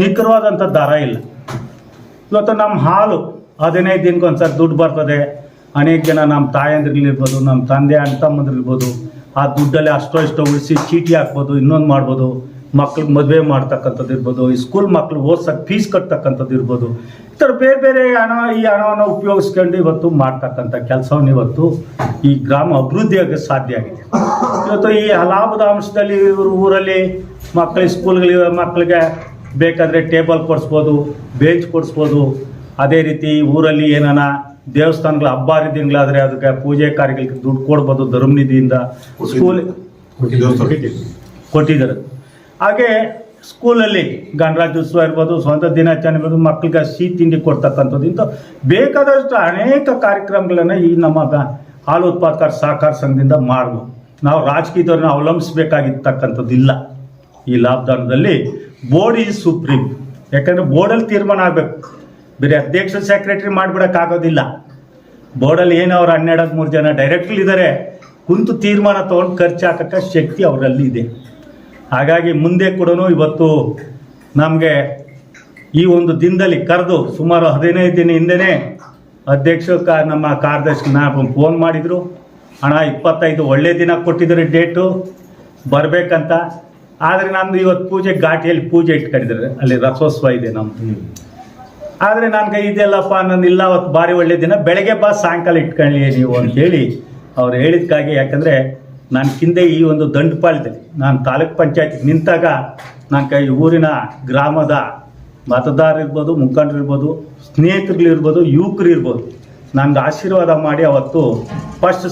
ನಿಖರವಾದಂಥ ದರ ಇಲ್ಲ. ಇವತ್ತು ನಮ್ಮ ಹಾಲು ಹದಿನೈದು ದಿನಕ್ಕೆ ಒಂದ್ಸರಿ ದುಡ್ಡು ಬರ್ತದೆ. ಅನೇಕ ಜನ ನಮ್ಮ ತಾಯಂದ್ರಿರ್ಬೋದು ನಮ್ಮ ತಂದೆ ಅಣ್ಣ ತಮ್ಮಂದ್ರಿರ್ಬೋದು ಆ ದುಡ್ಡಲ್ಲಿ ಅಷ್ಟೋ ಇಷ್ಟೋ ಉಳಿಸಿ ಚೀಟಿ ಹಾಕ್ಬೋದು, ಇನ್ನೊಂದು ಮಾಡ್ಬೋದು. ಮಕ್ಳಿಗೆ ಮದುವೆ ಮಾಡ್ತಕ್ಕಂಥದ್ದು ಇರ್ಬೋದು, ಈ ಸ್ಕೂಲ್ ಮಕ್ಳು ಓದ್ಸಕ್ಕೆ ಫೀಸ್ ಕಟ್ತಕ್ಕಂಥದ್ದು ಇರ್ಬೋದು. ಈ ಥರ ಬೇರೆ ಬೇರೆ ಹಣ, ಈ ಹಣವನ್ನು ಉಪಯೋಗಿಸ್ಕೊಂಡು ಇವತ್ತು ಮಾಡ್ತಕ್ಕಂಥ ಕೆಲಸವನ್ನು ಇವತ್ತು ಈ ಗ್ರಾಮ ಅಭಿವೃದ್ಧಿಯಾಗಿ ಸಾಧ್ಯ ಆಗಿದೆ. ಇವತ್ತು ಈ ಲಾಭದ ಅಂಶದಲ್ಲಿ ಇವರು ಊರಲ್ಲಿ ಮಕ್ಕಳಿಗೆ ಸ್ಕೂಲ್ಗಳಿಗೆ ಮಕ್ಕಳಿಗೆ ಬೇಕಾದರೆ ಟೇಬಲ್ ಕೊಡಿಸ್ಬೋದು ಬೆಂಚ್ ಕೊಡಿಸ್ಬೋದು. ಅದೇ ರೀತಿ ಊರಲ್ಲಿ ಏನಾನ ದೇವಸ್ಥಾನಗಳ ಹಬ್ಬ ಹರಿದಿನಗಳಾದರೆ ಅದಕ್ಕೆ ಪೂಜೆ ಕಾರ್ಯಗಳಿಗೆ ದುಡ್ಡು ಕೊಡ್ಬೋದು ಧರ್ಮನಿಧಿಯಿಂದ. ಸ್ಕೂಲ್ ಕೊಟ್ಟಿದ್ದಾರೆ? ಹಾಗೆ ಸ್ಕೂಲಲ್ಲಿ ಗಣರಾಜ್ಯೋತ್ಸವ ಇರ್ಬೋದು ಸ್ವಂತ ದಿನಾಚರಣೆ ಇರ್ಬೋದು ಮಕ್ಕಳಿಗೆ ಸಿಹಿ ತಿಂಡಿ ಕೊಡ್ತಕ್ಕಂಥದ್ದು. ಇಂಥ ಬೇಕಾದಷ್ಟು ಅನೇಕ ಕಾರ್ಯಕ್ರಮಗಳನ್ನು ಈ ನಮ್ಮ ಹಾಲು ಉತ್ಪಾದಕರ ಸಹಕಾರ ಸಂಘದಿಂದ ಮಾಡ್ಬೋದು. ನಾವು ರಾಜಕೀಯದವ್ರನ್ನ ಅವಲಂಬಿಸಬೇಕಾಗಿರ್ತಕ್ಕಂಥದ್ದು ಇಲ್ಲ ಈ ಲಾಕ್ಡೌನ್ದಲ್ಲಿ ಬೋರ್ಡ್ ಈಸ್ ಸುಪ್ರೀಂ. ಯಾಕಂದರೆ ಬೋರ್ಡಲ್ಲಿ ತೀರ್ಮಾನ ಆಗಬೇಕು. ಬೇರೆ ಅಧ್ಯಕ್ಷ ಸೆಕ್ರೆಟರಿ ಮಾಡಿಬಿಡೋಕ್ಕಾಗೋದಿಲ್ಲ. ಬೋರ್ಡಲ್ಲಿ ಏನು ಅವ್ರು ಹನ್ನೆರಡು ಮೂರು ಜನ ಡೈರೆಕ್ಟ್ಲಿ ಇದ್ದಾರೆ ಕುಂತು ತೀರ್ಮಾನ ತೊಗೊಂಡು ಖರ್ಚು ಹಾಕಕ್ಕೆ ಶಕ್ತಿ ಅವರಲ್ಲಿ ಇದೆ. ಹಾಗಾಗಿ ಮುಂದೆ ಕೂಡ ಇವತ್ತು ನಮಗೆ ಈ ಒಂದು ದಿನದಲ್ಲಿ ಕರೆದು ಸುಮಾರು ಹದಿನೈದು ದಿನ ಹಿಂದೆನೇ ಅಧ್ಯಕ್ಷ ನಮ್ಮ ಕಾರ್ಯದರ್ಶಿ ನಾನು ಫೋನ್ ಮಾಡಿದರು. ಹಣ ಇಪ್ಪತ್ತೈದು ಒಳ್ಳೆ ದಿನ ಕೊಟ್ಟಿದ್ದಾರೆ ಡೇಟು ಬರಬೇಕಂತ. ಆದರೆ ನಂದು ಇವತ್ತು ಪೂಜೆ ಘಾಟಿಯಲ್ಲಿ ಪೂಜೆ ಇಟ್ಕೊಂಡಿದ್ದಾರೆ. ಅಲ್ಲಿ ರಥೋತ್ಸವ ಇದೆ ನಮ್ಮದು ಆದರೆ ಕೈ ಇದೆಯಲ್ಲಪ್ಪ ನನ್ನ ಇಲ್ಲ ಅವತ್ತು ಭಾರಿ ಒಳ್ಳೆ ದಿನ. ಬೆಳಗ್ಗೆ ಬಾ ಸಾಯಂಕಾಲ ಇಟ್ಕೊಳ್ಳಿ ನೀವು ಅಂತ ಹೇಳಿ ಅವ್ರು ಹೇಳಿದ್ಕಾಗಿ ಯಾಕಂದರೆ ನಾನು ಹಿಂದೆ ಈ ಒಂದು ದಂಡಪಾಳ್ಯದಲ್ಲಿ ನಾನು ತಾಲೂಕ್ ಪಂಚಾಯತ್ ನಿಂತಾಗ ನನ್ನ ಕೈ ಊರಿನ ಗ್ರಾಮದ ಮತದಾರರಿರ್ಬೋದು ಮುಖಂಡರಿರ್ಬೋದು ಸ್ನೇಹಿತರುಗಳಿರ್ಬೋದು ಯುವಕರು ಇರ್ಬೋದು ನನಗೆ ಆಶೀರ್ವಾದ ಮಾಡಿ ಅವತ್ತು ಫಸ್ಟ್